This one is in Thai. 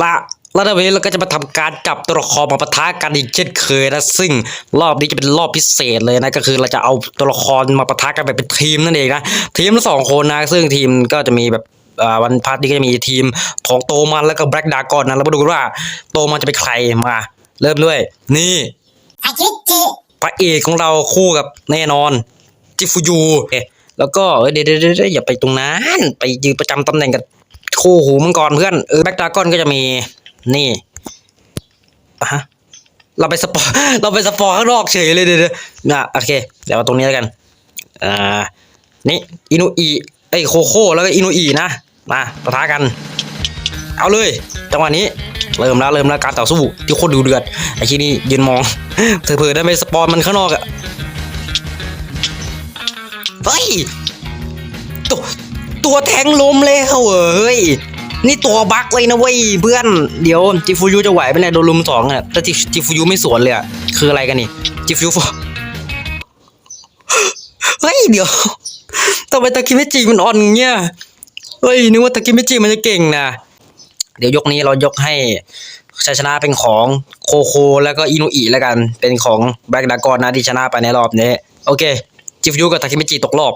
ละแล้วในวันนี้เราก็จะมาทำการจับตัวละครมาปะทะกันอีกเช่นเคยนะซึ่งรอบนี้จะเป็นรอบพิเศษเลยนะก็คือเราจะเอาตัวละครมาปะทะกันแบบเป็นทีมนั่นเองนะทีมละสองคนนะซึ่งทีมก็จะมีแบบอ่าวันพาร์ทนี้ก็จะมีทีมของโตมันแล้วก็แบล็กดากอนนะเรามาดูกันว่าโตมันจะเป็นใครมา เริ่มด้วย นี่อาชิจิพระเอกของเราคู่กับแน่นอนจิฟูยูเอ๊ะแล้วก็เอ้ยเดี๋ยวเดี๋ยวเดี๋ยวอย่าไปตรงนั้น ไปยืนประจำตำแหน่งกับ คู่หูมังกรเพื่อนเออแบ็กดากอนก็จะมีนี่อะฮะเราไปสปอร์เราไปสปอร์ข้างนอกเฉยเลยเดี๋ยวเดี๋ยวนะโอเค เดี๋ยวเอาตรงนี้แล้วกันอ่านี่อินุอีไอโคโค่แล้วก็อินุอีนะมาปะทะกัน เอาเลยจังหวะนี้เริ่มแล้วเริ่มแล้วการต่อสู้ที่โคตรดูเดือดไอ้ที่นี่ยืนมองเผลอๆได้ไปสปอนมันข้างนอกอะเฮ้ยตัว ตัวแทงลมแล้วเอเฮ้ยนี่ตัวบั๊กเลยนะเว้ยเพื่อนเดี๋ยวจิฟูยูจะไหวไหมเนี่ยโดนลุมสองอะแต่จิจิฟูยูไม่สวนเลยอะคืออะไรกันนี่จิฟูยูเฮ้ยเดี๋ยวทำไมตะคิมิจิมันอ่อนเงี้ยเฮ้ยนึกว่าตะคิมิจิมันจะเก่งนะเดี๋ยวยกนี้เรายกให้ชัยชนะเป็นของโคโคแล้วก็อินุอิแล้วกันเป็นของแบล็กดากอนนะที่ชนะไปในรอบนี้โอเคจิฟยูกับทาคิมิจิตกรอบ